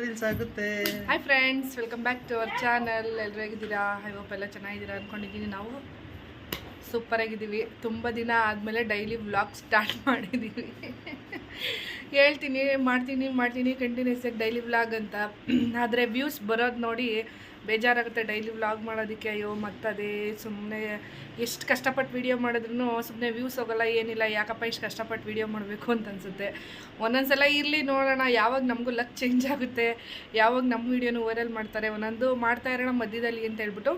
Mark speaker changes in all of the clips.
Speaker 1: Reels ಆಗುತ್ತೆ.
Speaker 2: Hi friends welcome back to our channel ಎಲ್ಲರೂ ಹೇಗಿದ್ದೀರಾ? ಐ ಹೋಪ್ ಎಲ್ಲ ಚೆನ್ನಾಗಿದ್ದೀರಾ ಅಂದ್ಕೊಂಡಿದ್ದೀನಿ ನಾವು. ಸೂಪರ್ ಆಗಿದ್ದೀವಿ. ತುಂಬ ದಿನ ಆದಮೇಲೆ ಡೈಲಿ ವ್ಲಾಗ್ ಸ್ಟಾರ್ಟ್ ಮಾಡಿದ್ದೀವಿ. ಹೇಳ್ತೀನಿ, ಮಾಡ್ತೀನಿ ಮಾಡ್ತೀನಿ ಕಂಟಿನ್ಯೂಸ್ ಆಗಿ ಡೈಲಿ ವ್ಲಾಗ್ ಅಂತ. ಆದರೆ ವ್ಯೂಸ್ ಬರೋದು ನೋಡಿ ಬೇಜಾರಾಗುತ್ತೆ ಡೈಲಿ ವ್ಲಾಗ್ ಮಾಡೋದಕ್ಕೆ. ಅಯ್ಯೋ ಮತ್ತದೇ ಸುಮ್ಮನೆ ಎಷ್ಟು ಕಷ್ಟಪಟ್ಟು ವೀಡಿಯೋ ಮಾಡಿದ್ರು ಸುಮ್ಮನೆ ವ್ಯೂಸ್ ಹೋಗಲ್ಲ, ಏನಿಲ್ಲ, ಯಾಕಪ್ಪ ಇಷ್ಟು ಕಷ್ಟಪಟ್ಟು ವೀಡಿಯೋ ಮಾಡಬೇಕು ಅಂತ ಅನ್ಸುತ್ತೆ. ಒಂದೊಂದ್ಸಲ ಇರಲಿ ನೋಡೋಣ, ಯಾವಾಗ ನಮಗೂ ಲಕ್ ಚೇಂಜ್ ಆಗುತ್ತೆ, ಯಾವಾಗ ನಮ್ಮ ವೀಡಿಯೋನು ವೈರಲ್ ಮಾಡ್ತಾರೆ, ಒಂದೊಂದು ಮಾಡ್ತಾ ಇರೋಣ ಮಧ್ಯದಲ್ಲಿ ಅಂತ ಹೇಳ್ಬಿಟ್ಟು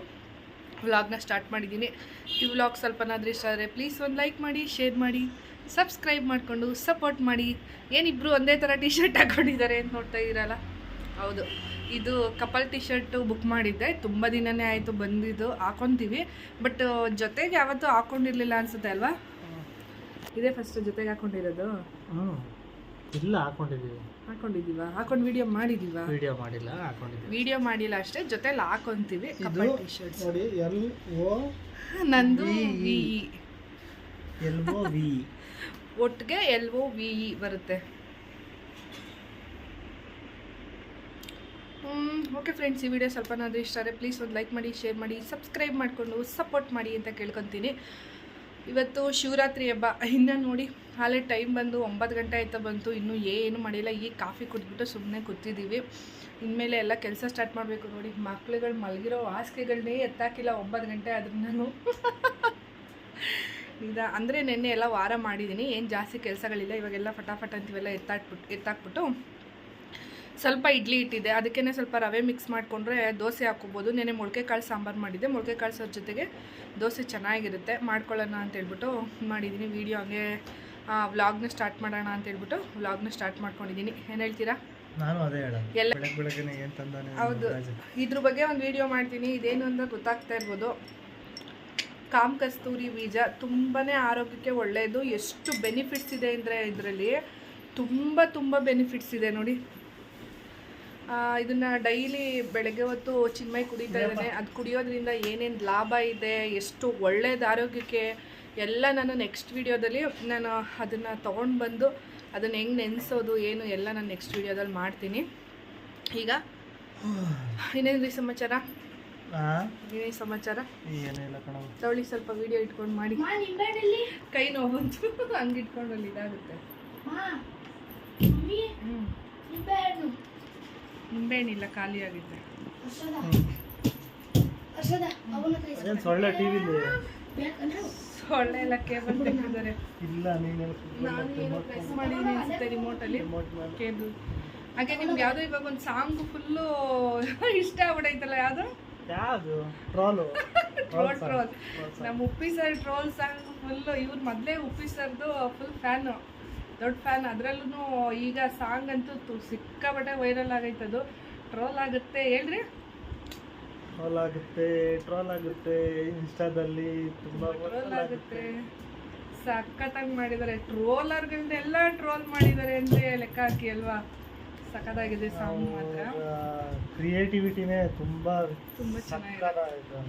Speaker 2: ವ್ಲಾಗ್ನ ಸ್ಟಾರ್ಟ್ ಮಾಡಿದ್ದೀನಿ. ಈ ವ್ಲಾಗ್ ಸ್ವಲ್ಪನಾದ್ರೂ ಇಷ್ಟ ಆದರೆ ಪ್ಲೀಸ್ ಒಂದು ಲೈಕ್ ಮಾಡಿ ಶೇರ್ ಮಾಡಿ ಸಬ್ಸ್ಕ್ರೈಬ್ ಮಾಡಿಕೊಂಡು ಸಪೋರ್ಟ್ ಮಾಡಿ. ಏನಿಬ್ರು ಒಂದೇ ಥರ ಟಿ ಶರ್ಟ್ ಹಾಕ್ಕೊಂಡಿದ್ದಾರೆ ಅಂತ ನೋಡ್ತಾ ಇದ್ದೀರಲ್ಲ ಹೌದು. ಇದು ಕಪಲ್ ಟಿ ಶರ್ಟು ಬುಕ್ ಮಾಡಿದ್ದೆ. ತುಂಬ ದಿನನೇ ಆಯಿತು ಬಂದಿದ್ದು ಹಾಕೊತೀವಿ. ಬಟ್ ಜೊತೆಗೆ ಯಾವತ್ತೂ ಹಾಕೊಂಡಿರ್ಲಿಲ್ಲ ಅನ್ಸುತ್ತೆ ಅಲ್ವಾ? ಇದೇ ಫಸ್ಟ್ ಜೊತೆಗೆ ಹಾಕೊಂಡಿರೋದು?
Speaker 1: ಇಲ್ಲ ಹಾಕೊಂಡಿದೀವಿ
Speaker 2: ಹಾಕೊಂಡಿದ್ದೀವಾ? ಹಾಕೊಂಡು ವಿಡಿಯೋ ಮಾಡಿದ್ದೀವಾ?
Speaker 1: ವಿಡಿಯೋ ಮಾಡಿಲ್ಲ ಹಾಕೊಂಡಿದ್ದೀವಿ.
Speaker 2: ವಿಡಿಯೋ ಮಾಡಿಲ್ಲ ಅಷ್ಟೇ ಜೊತೆಲಿ ಹಾಕೊಂತೀವಿ ಕಪಲ್ ಟಿ ಶರ್ಟ್
Speaker 1: ನೋಡಿ ಎಲ್ ಓ
Speaker 2: ನಂದು
Speaker 1: ವಿ ಎಲ್ ಓ ವಿ
Speaker 2: ಒಟ್ಟಿಗೆ ಎಲ್ ಒ ವಿ ಇ ಬರುತ್ತೆ. ಓಕೆ ಫ್ರೆಂಡ್ಸ್ ಈ ವಿಡಿಯೋ ಸ್ವಲ್ಪನಾದರೂ ಇಷ್ಟ ಆದರೆ ಪ್ಲೀಸ್ ಒಂದು ಲೈಕ್ ಮಾಡಿ ಶೇರ್ ಮಾಡಿ ಸಬ್ಸ್ಕ್ರೈಬ್ ಮಾಡಿಕೊಂಡು ಸಪೋರ್ಟ್ ಮಾಡಿ ಅಂತ ಕೇಳ್ಕೊತೀನಿ. ಇವತ್ತು ಶಿವರಾತ್ರಿ ಹಬ್ಬ. ಇನ್ನು ನೋಡಿ ಹಾಲೆ ಟೈಮ್ ಬಂದು ಒಂಬತ್ತು ಗಂಟೆ ಆಯ್ತಾ ಬಂತು. ಇನ್ನೂ ಏನು ಮಾಡಿಲ್ಲ. ಈಗ ಕಾಫಿ ಕುಡಿದ್ಬಿಟ್ಟು ಸುಮ್ಮನೆ ಕೂತಿದ್ದೀವಿ ಇನ್ಮೇಲೆ ಎಲ್ಲ ಕೆಲಸ ಸ್ಟಾರ್ಟ್ ಮಾಡಬೇಕು ನೋಡಿ. ಮಕ್ಳುಗಳು ಮಲಗಿರೋ ಹಾಸಿಗೆಗಳನ್ನೇ ಎತ್ತಾಕಿಲ್ಲ ಒಂಬತ್ತು ಗಂಟೆ ಆದ್ರೂ ನಾನು ಈಗ ಅಂದರೆ ನೆನ್ನೆ ಎಲ್ಲ ವಾರ ಮಾಡಿದ್ದೀನಿ ಏನು ಜಾಸ್ತಿ ಕೆಲಸಗಳಿಲ್ಲ. ಇವಾಗೆಲ್ಲ ಫಟಾಫಟ್ ಅಂತೀವೆಲ್ಲ ಎತ್ತಾಕ್ಬಿಟ್ಟು ಎತ್ತಾಕ್ಬಿಟ್ಟು. ಸ್ವಲ್ಪ ಇಡ್ಲಿ ಇಟ್ಟಿದ್ದೆ. ಅದಕ್ಕೇ ಸ್ವಲ್ಪ ರವೆ ಮಿಕ್ಸ್ ಮಾಡಿಕೊಂಡ್ರೆ ದೋಸೆ ಹಾಕೋಬೋದು ನೆನೆ ಮೊಳಕೆ ಕಾಳು ಸಾಂಬಾರು ಮಾಡಿದ್ದೆ. ಮೊಳಕೆ ಕಾಳು ಸಾರು ಜೊತೆಗೆ ದೋಸೆ ಚೆನ್ನಾಗಿರುತ್ತೆ. ಮಾಡ್ಕೊಳ್ಳೋಣ ಅಂತ ಹೇಳ್ಬಿಟ್ಟು ಮಾಡಿದ್ದೀನಿ ವೀಡಿಯೋ ಹಂಗೆ ವ್ಲಾಗ್ನ ಸ್ಟಾರ್ಟ್ ಮಾಡೋಣ ಅಂತ ಹೇಳ್ಬಿಟ್ಟು ವ್ಲಾಗ್ನ ಸ್ಟಾರ್ಟ್ ಮಾಡ್ಕೊಂಡಿದ್ದೀನಿ ಏನು ಹೇಳ್ತೀರಾ?
Speaker 1: ನಾನು ಅದೇ
Speaker 2: ಎಲ್ಲ ಹೌದು. ಇದ್ರ ಬಗ್ಗೆ ಒಂದು ವಿಡಿಯೋ ಮಾಡ್ತೀನಿ. ಇದೇನು ಅಂತ ಗೊತ್ತಾಗ್ತಾ ಇರ್ಬೋದು. ಕಾಮ್ ಕಸ್ತೂರಿ ಬೀಜ ತುಂಬಾ ಆರೋಗ್ಯಕ್ಕೆ ಒಳ್ಳೆಯದು ಎಷ್ಟು ಬೆನಿಫಿಟ್ಸ್ ಇದೆ ಅಂದರೆ ಇದರಲ್ಲಿ ತುಂಬ ತುಂಬ ಬೆನಿಫಿಟ್ಸ್ ಇದೆ ನೋಡಿ. ಇದನ್ನ ಡೈಲಿ ಬೆಳಗ್ಗೆ ಹೊತ್ತು ಚಿನ್ಮಯ್ ಕುಡಿತಾ ಇದ್ದಾನೆ. ಅದು ಕುಡಿಯೋದ್ರಿಂದ ಏನೇನು ಲಾಭ ಇದೆ ಎಷ್ಟು ಒಳ್ಳೇದು ಆರೋಗ್ಯಕ್ಕೆ ಎಲ್ಲ ನಾನು ನೆಕ್ಸ್ಟ್ ವಿಡಿಯೋದಲ್ಲಿ ನಾನು ಅದನ್ನು ತೊಗೊಂಡು ಬಂದು ಅದನ್ನು ಹೆಂಗೆ ನೆನೆಸೋದು ಏನು ಎಲ್ಲ ನಾನು ನೆಕ್ಸ್ಟ್ ವಿಡಿಯೋದಲ್ಲಿ ಮಾಡ್ತೀನಿ. ಈಗ ಇನ್ನೇನ್ರಿ ಸಮಾಚಾರ?
Speaker 1: ಆ?
Speaker 2: ಏನೇ ಸಮಾಚಾರ? ತಗೊಳ್ಳಿ ಸ್ವಲ್ಪ ವಿಡಿಯೋ ಇಟ್ಕೊಂಡು ಮಾಡಿ. ಕೈ ನೋವು ಬಂತು ಹಂಗೆ ಇಟ್ಕೊಂಡು ಅಲ್ಲಿ ಇದಾಗುತ್ತೆ. ಹ್ಞೂ ನಿಂಬೆಹಣ್ಣಿಲ್ಲ ಖಾಲಿ ಆಗಿದೆ
Speaker 1: ಅದೇನ್ ಸೊಳ್ಳೆ ಟಿವಿಲಿ
Speaker 2: ಸೊಳ್ಳೆ ಎಲ್ಲ ಕೇಬಲ್ ತೆಗೆದಿದ್ದಾರೆ.
Speaker 1: ಇಲ್ಲ
Speaker 2: ನಾನು ಏನೋ ಪ್ರೆಸ್ ಮಾಡಿದ್ದೀನಿ ಅನ್ಸುತ್ತೆ ರಿಮೋಟಲ್ಲಿ ಕೇಬಲ್. ಹಾಗೆ ನಿಮ್ಗೆ ಯಾವುದೋ ಇವಾಗ ಒಂದು ಸಾಂಗ್ ಫುಲ್ಲು ಇಷ್ಟ ಆಗ್ಬಿಡೈತಲ್ಲ ಯಾವುದು?
Speaker 1: ಯಾವುದು? ಟ್ರೋಲು
Speaker 2: ಟ್ರೋಲ್ ಟ್ರೋಲ್ ನಮ್ಮ Uppi sir troll song full ಇವ್ರು ಮೊದಲೇ ಉಪ್ಪಿ ಸರ್ದು ಫುಲ್ ಫ್ಯಾನು ದೊಡ್ಡ ಫ್ಯಾನ್ ಅದರಲ್ಲೂ ಈಗ ಸಾಂಗ್ ಅಂತೂ ತು- ಸಿಕ್ಕಾಪಟ್ಟೆ ವೈರಲ್ ಅದು ಟ್ರೋಲ್ ಆಗುತ್ತೆ. ಹೇಳ್ರಿ?
Speaker 1: ಟ್ರೋಲ್ ಆಗುತ್ತೆ ಟ್ರೋಲ್ ಆಗುತ್ತೆ. ಇನ್ಸ್ಟಾದಲ್ಲಿ ತುಂಬ
Speaker 2: ಟ್ರೋಲ್ ಆಗುತ್ತೆ. ಸಖತ್ತಾಗಿ ಮಾಡಿದ್ದಾರೆ ಟ್ರೋಲರ್ಗಳನ್ನೆಲ್ಲ ಟ್ರೋಲ್ ಮಾಡಿದ್ದಾರೆ ಅಂದರೆ ಲೆಕ್ಕ ಹಾಕಿ ಅಲ್ವಾ? ಸಖತ್ತಾಗಿದೆ ಸಾಂಗ್ ಮಾತ್ರ.
Speaker 1: ಕ್ರಿಯೇಟಿವಿಟಿನೇ ತುಂಬಾ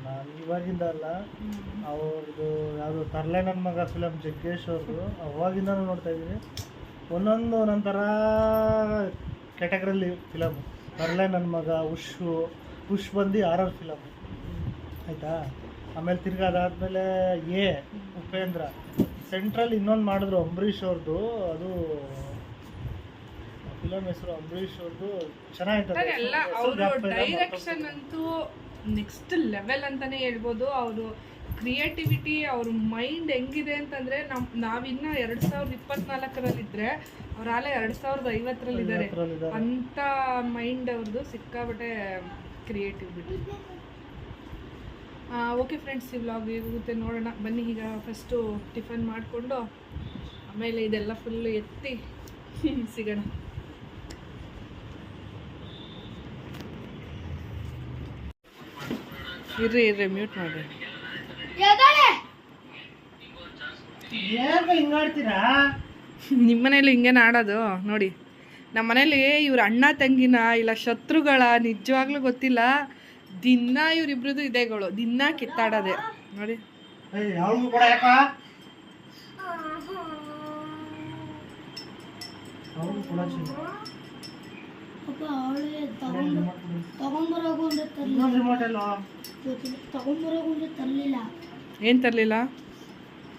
Speaker 1: ನಾನು ಇವಾಗಿಂದ ಅಲ್ಲ. ಅವ್ರದ್ದು ಯಾವುದು ತರ್ಲೆ ನನ್ನ ಮಗ ಫಿಲಮ್ ಜಗ್ಗೇಶ್ ಅವ್ರದ್ದು ಅವಾಗಿಂದ ನೋಡ್ತಾ ಇದ್ದೀನಿ. ಒಂದೊಂದು ನಂತರ ಕ್ಯಾಟಗರಿಲಿ ಫಿಲಮ್ ತರ್ಲೆ ನನ್ನ ಮಗ ಉಷು ಉಷ್ ಬಂದು ಆರ್ ಆರ್ ಫಿಲಮ್ ಆಯಿತಾ? ಆಮೇಲೆ ತಿರ್ಗಾ ಅದಾದಮೇಲೆ ಎ ಉಪೇಂದ್ರ. ಸೆಂಟ್ರಲ್ ಇನ್ನೊಂದು ಮಾಡಿದ್ರು ಅಂಬರೀಷ್ ಅವ್ರದ್ದು ಅದು ಫಿಲಮ್ ಹೆಸರು ಅವ್ರದ್ದು ಚೆನ್ನಾಗಿತ್ತು
Speaker 2: ಎಲ್ಲ ಅವರು ಡೈರೆಕ್ಷನ್ ಅಂತೂ ನೆಕ್ಸ್ಟ್ ಲೆವೆಲ್ ಅಂತಾನೆ ಹೇಳ್ಬೋದು. ಅವರು ಕ್ರಿಯೇಟಿವಿಟಿ ಅವ್ರ ಮೈಂಡ್ ಹೆಂಗಿದೆ ಅಂತಂದ್ರೆ ನಮ್ ನಾವಿನ್ನ ಎರಡ್ ಸಾವಿರದ ಇಪ್ಪತ್ನಾಲ್ಕರಲ್ಲಿದ್ರೆ ಅವ್ರ ಆಲ ಎರಡ್ ಸಾವಿರದ ಐವತ್ತರಲ್ಲಿ ಇದ್ದಾರೆ ಅಂತ ಮೈಂಡ್ ಅವ್ರದ್ದು ಸಿಕ್ಕಾಬಟ್ಟೆ ಕ್ರಿಯೇಟಿವಿಟಿ ಓಕೆ ಫ್ರೆಂಡ್ಸ್ ಈ ವ್ಲಾಗ್ ಇರುತ್ತೆ ನೋಡೋಣ. ಬನ್ನಿ ಈಗ ಫಸ್ಟು ಟಿಫನ್ ಮಾಡಿಕೊಂಡು ಆಮೇಲೆ ಇದೆಲ್ಲ ಫುಲ್ ಎತ್ತಿ ಸಿಗೋಣ. ಇರ್ರಿ ಇರ್ರಿ ಮ್ಯೂಟ್ ಮಾಡ್ರಿ.
Speaker 1: ಹಿಂಗಾಡ್ತೀರಾ
Speaker 2: ನಿಮ್ಮನೇಲಿ ಹಿಂಗೇನು ಆಡೋದು? ನೋಡಿ ನಮ್ಮ ಮನೇಲಿ ಇವ್ರ ಅಣ್ಣ ತಂಗಿನ ಇಲ್ಲ ಶತ್ರುಗಳ ನಿಜವಾಗ್ಲೂ ಗೊತ್ತಿಲ್ಲ. ದಿನ ಇವ್ರಿಬ್ರದ್ದು ಇದೆಗಳು. ದಿನ ಕಿತ್ತಾಡೋದೆ. ನೋಡಿ.
Speaker 1: ಕೂಡ ಯಾಕ
Speaker 3: ಅವಳೆ ತಗೊಂಡ್ ತಗೊಂಬರೋಗು ಅಂದ್ರೆ ತರ್ಲಿಲ್ಲ. ತಗೊಂಬರೋಗು ಅಂದ್ರೆ ತರ್ಲಿಲ್ಲ.
Speaker 2: ಏನು ತರಲಿಲ್ಲ?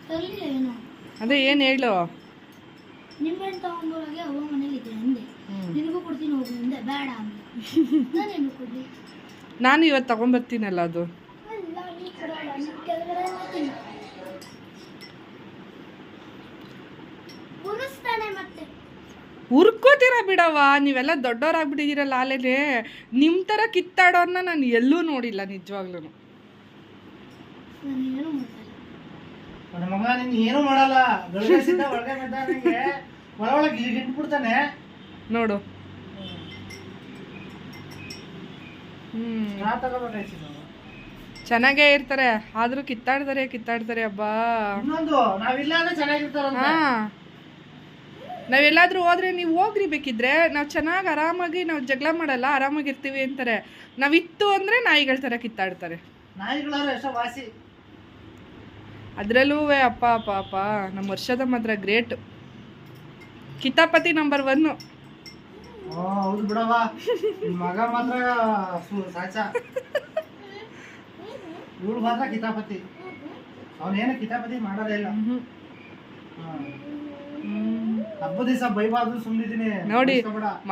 Speaker 3: ತರ್ಲಿಲ್ಲ ಏನೋ.
Speaker 2: ಅದೇ ಏನು ಹೇಳು?
Speaker 3: ನಿಮ್ಮೆಣ್ಣು ತಗೊಂಬರೋಗೆ ಅವ ಮನೇಲಿ ಇದೆ ಅಂದೆ. ನಿನಗೂ ಕೊಡ್ತೀನಿ ಹೋಗು ಅಂದೆ. ಬೇಡ ಅಂದೆ. ನಾನೇನು ಕೊಡ್ಲಿ.
Speaker 2: ನಾನು ಇವತ್ತು ತಗೊಂಬರ್ತೀನಲ್ಲ ಅದು.
Speaker 3: ಕೆಳಗಡೆ
Speaker 2: ಹುರ್ಕೋತೀರ ಬಿಡವ್ವ ನೀವೆಲ್ಲ ದೊಡ್ಡವರಾಗ್ಬಿಟ್ಟಿದ್ದೀರಲ್ಲ ಆಲೇನೆ ನಿಮ್ಮ ಥರ ಕಿತ್ತಾಡೋರ್ನ ನಾನು ಎಲ್ಲೂ ನೋಡಿಲ್ಲ ನಿಜವಾಗ್ಲೂ
Speaker 1: ಮಗ ನೀನ್ ಏನು ಮಾಡಲ್ಲ. ಒಳಗೆ
Speaker 2: ನೋಡು. ಚೆನ್ನಾಗೇ ಇರ್ತಾರೆ ಆದ್ರೂ ಕಿತ್ತಾಡ್ತಾರೆ ಕಿತ್ತಾಡ್ತಾರೆ ಅಬ್ಬಾ.
Speaker 1: ಇನ್ನೊಂದು ನಾವಿಲ್ಲ ಅಂದ್ರೆ ಚೆನ್ನಾಗಿರ್ತಾರಂತ.
Speaker 2: ಹಾ. ನಾವೆಲ್ಲಾದ್ರೂ ಹೋದ್ರೆ ನೀವು ಹೋಗ್ರಿ ಬೇಕಿದ್ರೆ ನಾವು ಚೆನ್ನಾಗಿ ಆರಾಮಾಗಿ ನಾವು ಜಗಳ ಮಾಡಲ್ಲ ಆರಾಮಾಗಿರ್ತೀವಿ ಅಂತಾರೆ. ನಾವಿತ್ತು ಅಂದ್ರೆ ನಾಯಿಗಳ ಥರ ಕಿತ್ತಾಡ್ತಾರೆ. ಅದರಲ್ಲೂ ಅಪ್ಪ ಅಪ್ಪ ಅಪ್ಪ ನಮ್ಮ ವರ್ಷದ ಮಾತ್ರ ಗ್ರೇಟ್. ಕಿತಾಪತಿ ನಂಬರ್ ಒನ್ನು
Speaker 1: ಓ ಹೌದು ಬಿಡವ್ವ. ಮಗ ಮಾತ್ರ ಸು- ಸಾಚ. ಇವಳು ಮಾತ್ರ ಕಿತಾಪತಿ. ಅವನೇನು ಕಿತಾಪತಿ ಮಾಡೋದೇ ಇಲ್ಲ.
Speaker 2: ನೋಡಿ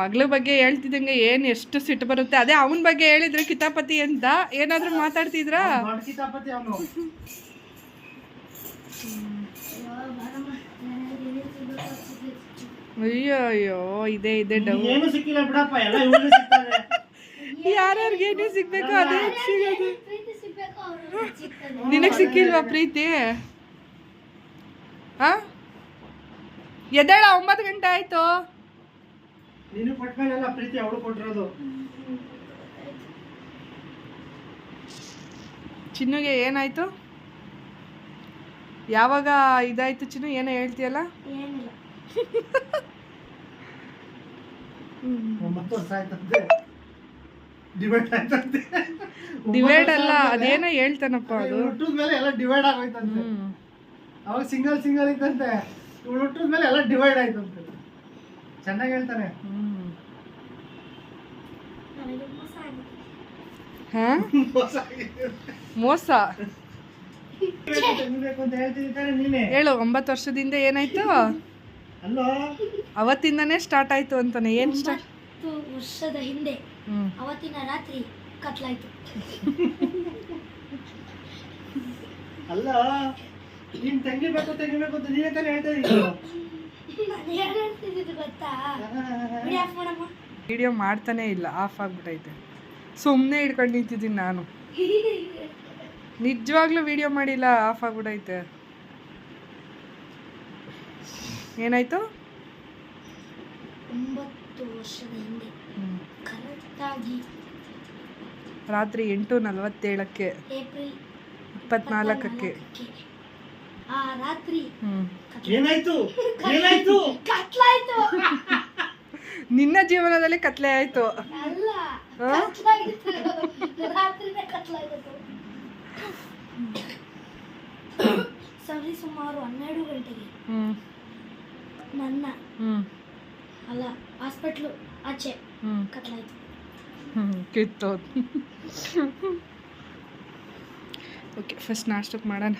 Speaker 2: ಮಗಳ ಬಗ್ಗೆ ಹೇಳ್ತಿದ್ದಂಗೆ ಏನು ಎಷ್ಟು ಸಿಟ್ಟು ಬರುತ್ತೆ? ಅದೇ ಅವನ್ ಬಗ್ಗೆ ಹೇಳಿದ್ರೆ ಕಿತಾಪತಿ ಅಂತ ಏನಾದ್ರೂ ಮಾತಾಡ್ತಿದ್ರಾ?
Speaker 1: ದೊಡ್ಡ ಕಿತಾಪತಿ ಅವನು.
Speaker 2: ಅಯ್ಯೋ ಅಯ್ಯೋ ಇದೆ ಇದೆ ಡೌ
Speaker 1: ಏನು ಸಿಕ್ಕಿಲ್ಲ ಬಿಡಪ್ಪ ಎಲ್ಲ ಇವಳು ಸಿಗ್ತದೆ.
Speaker 2: ಯಾರ್ಯಾರಿಗೆ ಏನೇ ಸಿಗ್ಬೇಕು ಅದೇ ಸಿಗೋದು. ನಿನಗೆ ಸಿಕ್ಕಿಲ್ವಾ ಪ್ರೀತಿ? ಹಾ? ಎದ್ದೇಳ ಒಂಬತ್ತು ಗಂಟೆ ಆಯ್ತು.
Speaker 1: ನೀನು ಕೊಟ್ಟ ಮೇಲೆಲ್ಲ ಪ್ರೀತಿ ಅವಳು ಕೊಟ್ಟಿರೋದು.
Speaker 2: ಚಿನ್ನುಗೆ ಏನಾಯ್ತು? ಯಾವಾಗ ಇದಾಯ್ತು ಚಿನ್ನು? ಏನೋ ಹೇಳ್ತೀಯಲ್ಲ?
Speaker 3: ಏನಿಲ್ಲ.
Speaker 1: ಒಂಬತ್ತು ವರ್ಷ ಆಯ್ತಂತೆ. ಡಿವೈಡ್ ಆಯ್ತಂತೆ.
Speaker 2: ಡಿವೈಡ್ ಅಲ್ಲ ಅದೇನೋ ಹೇಳ್ತಾನಪ್ಪ ಅದು.
Speaker 1: ಹುಟ್ಟಿದ ಮೇಲೆ ಎಲ್ಲ ಡಿವೈಡ್ ಆಗೋಯ್ತಂತೆ. ಅವಾಗ ಸಿಂಗಲ್ ಸಿಂಗಲ್ ಇತ್ತಂತೆ ಇವಳು ಹುಟ್ಟಿದ ಮೇಲೆ ಎಲ್ಲ ಡಿವೈಡ್ ಆಯ್ತು ಅಂತ ಚೆನ್ನಾಗಿ ಹೇಳ್ತಾನೆ
Speaker 3: ಮೋಸ
Speaker 2: ಹೇಳು ಒಂಬತ್ತು ವರ್ಷದಿಂದ ಏನಾಯ್ತು?
Speaker 1: ಅಲ್ಲೋ?
Speaker 2: ಅವತ್ತಿಂದನೇ ಸ್ಟಾರ್ಟ್ ಆಯ್ತು ಅಂತಾನೆ ಏನ್ ಸ್ಟಾರ್ಟ್
Speaker 3: ವರ್ಷದ ಹಿಂದೆ ಅವತ್ತಿನ ರಾತ್ರಿ ಕತ್ಲಾಯ್ತು.
Speaker 1: ಅಲ್ಲ? ನೀನ್ ತೆಗಿಬೇಕು ತೆಗಿಬೇಕು ಅಂತ ನೀನೇ ತಾನೇ ಹೇಳ್ತಾ ಇದ್ದೀನಿ
Speaker 3: ನಾನು ಏನು ಹೇಳ್ತಿದ್ದು ಗೊತ್ತಾ ಬಿಡಿ ಆಫ್ ಮಾಡಮ್ಮ
Speaker 2: ವಿಡಿಯೋ ಮಾಡ್ತಾನೆ ಇಲ್ಲ ಆಫ್ ಆಗ್ಬಿಟ್ಟೈತೆ ಸುಮ್ಮನೆ ಹಿಡ್ಕೊಂಡು ನಿಂತಿದ್ದೀನಿ ನಾನು. ನಿಜವಾಗ್ಲೂ ವಿಡಿಯೋ ಮಾಡಿಲ್ಲ ಆಫ್ ಆಗ್ಬಿಟ್ಟೈತೆ ಏನಾಯ್ತು?
Speaker 3: ಒಂಬತ್ತು ವರ್ಷದ ಹಿಂದೆ. ಕರೆಕ್ಟಾಗಿ
Speaker 2: ರಾತ್ರಿ ಎಂಟು ನಲವತ್ತೇಳಕ್ಕೆ
Speaker 3: ಏಪ್ರಿಲ್
Speaker 2: ಇಪ್ಪತ್ನಾಲ್ಕಕ್ಕೆ.
Speaker 3: ಆ ರಾತ್ರಿ
Speaker 1: ಏನಾಯ್ತು? ಏನಾಯ್ತು?
Speaker 3: ಕತ್ಲಾಯ್ತು.
Speaker 2: ನಿನ್ನ ಜೀವನದಲ್ಲಿ ಕತ್ಲೆ ಆಯ್ತು.
Speaker 3: ಅಲ್ಲ? ಕತ್ಲಾಗಿತ್ತು. ರಾತ್ರಿನೇ ಕತ್ಲಾಗಿತ್ತು. ಸರಿ ಸುಮಾರು ಹನ್ನೆರಡು ಗಂಟೆಗೆ
Speaker 2: ಹ್ಮ್.
Speaker 3: ನನ್ನ
Speaker 2: ಹ್ಮ್.
Speaker 3: ಅಲ್ಲ ಹಾಸ್ಪಿಟ್ಲು ಆಚೆ ಕತ್ಲಾಯ್ತು.
Speaker 2: ಹ್ಮ್ ಕಿತ್ತೋದು. ಓಕೆ ಫಸ್ಟ್ ನಾಷ್ಟಕ್ಕೆ ಮಾಡೋಣ.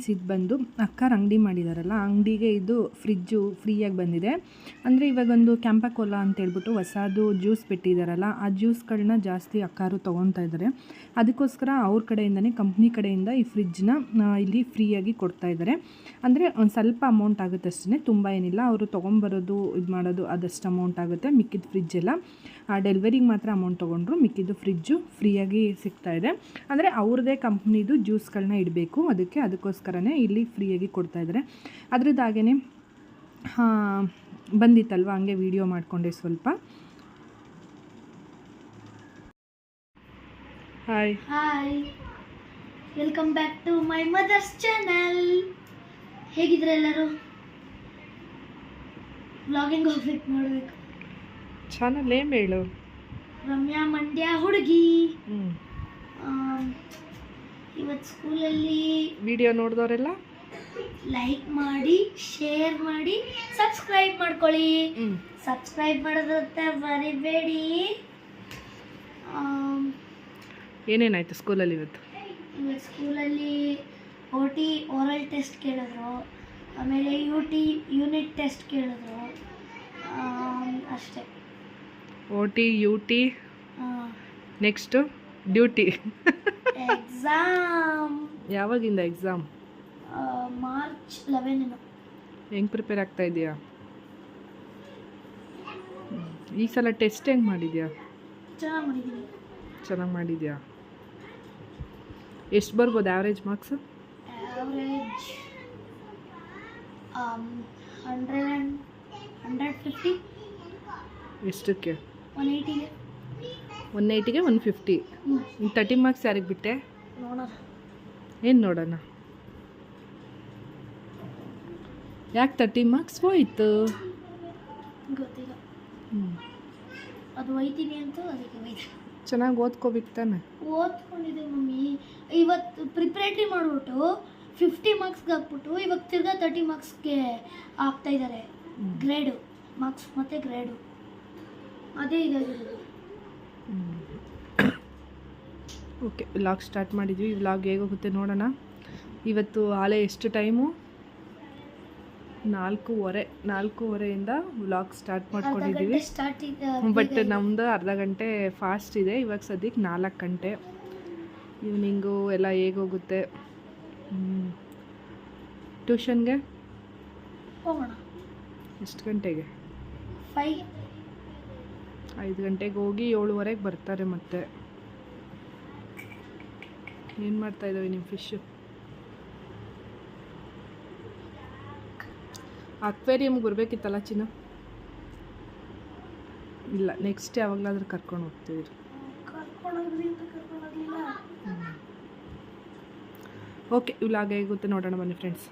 Speaker 2: ಫ್ರೆಂಡ್ಸ್ ಇದು ಬಂದು ಅಕ್ಕಾರ ಅಂಗಡಿ ಮಾಡಿದಾರಲ್ಲ, ಅಂಗಡಿಗೆ ಇದು ಫ್ರಿಜ್ಜು ಫ್ರೀಯಾಗಿ ಬಂದಿದೆ. ಅಂದರೆ ಇವಾಗೊಂದು ಕ್ಯಾಂಪಕೋಲಾ ಅಂತ ಹೇಳ್ಬಿಟ್ಟು ಹೊಸದು ಜ್ಯೂಸ್ ಬಿಟ್ಟಿದ್ದಾರಲ್ಲ ಆ ಜ್ಯೂಸ್ಗಳನ್ನ ಜಾಸ್ತಿ ಅಕ್ಕಾರು ತೊಗೊತಾ ಇದ್ದಾರೆ ಅದಕ್ಕೋಸ್ಕರ ಅವ್ರ ಕಡೆಯಿಂದನೇ ಕಂಪ್ನಿ ಕಡೆಯಿಂದ ಈ ಫ್ರಿಜ್ನ ಇಲ್ಲಿ ಫ್ರೀಯಾಗಿ ಕೊಡ್ತಾ ಇದ್ದಾರೆ. ಅಂದರೆ ಒಂದು ಸ್ವಲ್ಪ ಅಮೌಂಟ್ ಆಗುತ್ತೆ ಅಷ್ಟೇ ತುಂಬ ಏನಿಲ್ಲ. ಅವರು ತೊಗೊಂಬರೋದು, ಇದು ಮಾಡೋದು, ಅದಷ್ಟು ಅಮೌಂಟ್ ಆಗುತ್ತೆ, ಮಿಕ್ಕಿದ ಫ್ರಿಜ್ ಎಲ್ಲ. ಡೆಲಿವರಿಗೆ ಮಾತ್ರ ಅಮೌಂಟ್ ತೊಗೊಂಡ್ರು, ಮಿಕ್ಕಿದ್ದು ಫ್ರಿಜ್ಜು ಫ್ರೀಯಾಗಿ ಸಿಗ್ತಾ ಇದೆ. ಅಂದರೆ, ಅವ್ರದ್ದೇ ಕಂಪ್ನಿದು ಜ್ಯೂಸ್ಗಳನ್ನ ಇಡಬೇಕು, ಅದಕ್ಕೆ ಅದಕ್ಕೋಸ್ಕರನೇ ಇಲ್ಲಿ ಫ್ರೀಯಾಗಿ ಕೊಡ್ತಾ ಇದ್ದಾರೆ. ಅದ್ರದ್ದಾಗೇ ಬಂದಿತ್ತಲ್ವ, ಹಂಗೆ ವಿಡಿಯೋ ಮಾಡಿಕೊಂಡೆ ಸ್ವಲ್ಪ. Hi
Speaker 3: hi welcome back to my mother's channel ಹೇಗಿದ್ರೆ ಎಲ್ಲರೂ? ವ್ಲಾಗಿಂಗ್ ಹೋಗ್ಬೇಕು ನೋಡ್ಬೇಕು.
Speaker 2: ಚಾನಲ್ ಏನ್ ಹೇಳು.
Speaker 3: ರಮ್ಯಾ ಮಂಡ್ಯ ಹುಡುಗಿ.
Speaker 2: ಹ್ಮ್.
Speaker 3: ಇವತ್ತು ಸ್ಕೂಲಲ್ಲಿ
Speaker 2: ವಿಡಿಯೋ ನೋಡಿದವರೆಲ್ಲ?
Speaker 3: ಲೈಕ್ ಮಾಡಿ ಶೇರ್ ಮಾಡಿ ಸಬ್ಸ್ಕ್ರೈಬ್ ಮಾಡ್ಕೊಳ್ಳಿ. ಸಬ್ಸ್ಕ್ರೈಬ್ ಮಾಡೋದಂತ ಮರಿಬೇಡಿ ಆಮ್,
Speaker 2: ಏನೇನಾಯಿತು ಸ್ಕೂಲಲ್ಲಿ ಇವತ್ತು?
Speaker 3: ಸ್ಕೂಲಲ್ಲಿ ಓ ಟಿ ಓರಲ್ ಟೆಸ್ಟ್ ಕೇಳಿದ್ರು ಆಮೇಲೆ ಯು ಟಿ ಯೂನಿಟ್ ಟೆಸ್ಟ್ ಕೇಳಿದ್ರು ಅಷ್ಟೇ.
Speaker 2: O T U T next duty
Speaker 3: exam
Speaker 2: ಯಾವಾಗಿಂದ ಎಕ್ಸಾಮ್
Speaker 3: ಮಾರ್ಚ್ ಲೆವೆನ್
Speaker 2: ಹೆಂಗೆ ಪ್ರಿಪೇರ್ ಆಗ್ತಾ ಇದೆಯಾ? ಈ ಸಲ ಟೆಸ್ಟ್ ಹೆಂಗೆ ಮಾಡಿದ್ಯಾ?
Speaker 3: ಚೆನ್ನಾಗಿ ಮಾಡಿದ್ದೀನಿ.
Speaker 2: ಚೆನ್ನಾಗಿ ಮಾಡಿದ್ಯಾ? ಎಷ್ಟು ಬರ್ಬೋದು average marks
Speaker 3: average hundred and hundred fifty
Speaker 2: ಎಷ್ಟಕ್ಕೆ?
Speaker 3: ಒನ್ ಏಯ್ಟಿಗೆ
Speaker 2: ಒನ್ ಏಯ್ಟಿಗೆ ಒನ್ ಫಿಫ್ಟಿ ಇನ್ನು ತರ್ಟಿ ಮಾರ್ಕ್ಸ್ ಯಾರಿಗೆ ಬಿಟ್ಟೆ?
Speaker 3: ನೋಡೋಣ.
Speaker 2: ಏನು ನೋಡೋಣ? ಯಾಕೆ ತರ್ಟಿ ಮಾರ್ಕ್ಸ್ ಹೋಯ್ತು?
Speaker 3: ಗೊತ್ತಿಲ್ಲ. ಅದು ಒಯ್ತೀನಿ ಅಂತ ಅದಕ್ಕೆ ಒಯ್ತೀನಿ
Speaker 2: ಚೆನ್ನಾಗಿ ಓದ್ಕೋಬೇಕು ತಾನೆ.
Speaker 3: ಓದ್ಕೊಂಡಿದ್ದೆ ಮಮ್ಮಿ. ಇವತ್ತು ಪ್ರಿಪ್ರೇಟ್ರಿ ಮಾಡಿಬಿಟ್ಟು ಫಿಫ್ಟಿ ಮಾರ್ಕ್ಸ್ಗೆ ಹಾಕ್ಬಿಟ್ಟು ಇವಾಗ ತಿರ್ಗಾ ತರ್ಟಿ ಮಾರ್ಕ್ಸ್ಗೆ ಹಾಕ್ತಾ ಇದ್ದಾರೆ ಗ್ರೇಡು ಮಾರ್ಕ್ಸ್ ಮತ್ತು ಗ್ರೇಡು ಅದೇ ಇದಾಗಿರೋದು.
Speaker 2: ಓಕೆ ವ್ಲಾಗ್ ಸ್ಟಾರ್ಟ್ ಮಾಡಿದ್ವಿ. ವ್ಲಾಗ್ ಹೇಗೋಗುತ್ತೆ ನೋಡೋಣ. ಇವತ್ತು ಆಲೆ ಎಷ್ಟು ಟೈಮು ನಾಲ್ಕೂವರೆ ನಾಲ್ಕೂವರೆಯಿಂದ ವ್ಲಾಗ್ ಸ್ಟಾರ್ಟ್ ಮಾಡ್ಕೊಂಡಿದ್ದೀವಿ ಬಟ್ ನಮ್ಮದು ಅರ್ಧ ಗಂಟೆ. ಫಾಸ್ಟ್ ಇದೆ ಇವಾಗ ಸದ್ಯಕ್ಕೆ ನಾಲ್ಕು ಗಂಟೆ. ಈವ್ನಿಂಗು ಎಲ್ಲ ಹೇಗೋಗುತ್ತೆ ಟ್ಯೂಷನ್ಗೆ
Speaker 3: ಹೋಗೋಣ.
Speaker 2: ಎಷ್ಟು ಗಂಟೆಗೆ? ಐದು ಗಂಟೆಗೆ ಹೋಗಿ ಏಳುವರೆಗೆ ಬರ್ತಾರೆ ಮತ್ತೆ. ಏನು ಮಾಡ್ತಾ ಇದ್ದಾವೆ ನಿಮ್ಮ ಫಿಶ್ಶು ಅಕ್ವೇರಿಯಮ್ಗೆ ಬರ್ಬೇಕಿತ್ತಲ್ಲ ಚಿನ್ನ? ಇಲ್ಲ ನೆಕ್ಸ್ಟ್ ಯಾವಾಗಲಾದ್ರೂ ಕರ್ಕೊಂಡು ಹೋಗ್ತೀವಿ. ಓಕೆ ಇವಾಗ ಹೇಗುತ್ತೆ ನೋಡೋಣ ಬನ್ನಿ ಫ್ರೆಂಡ್ಸ್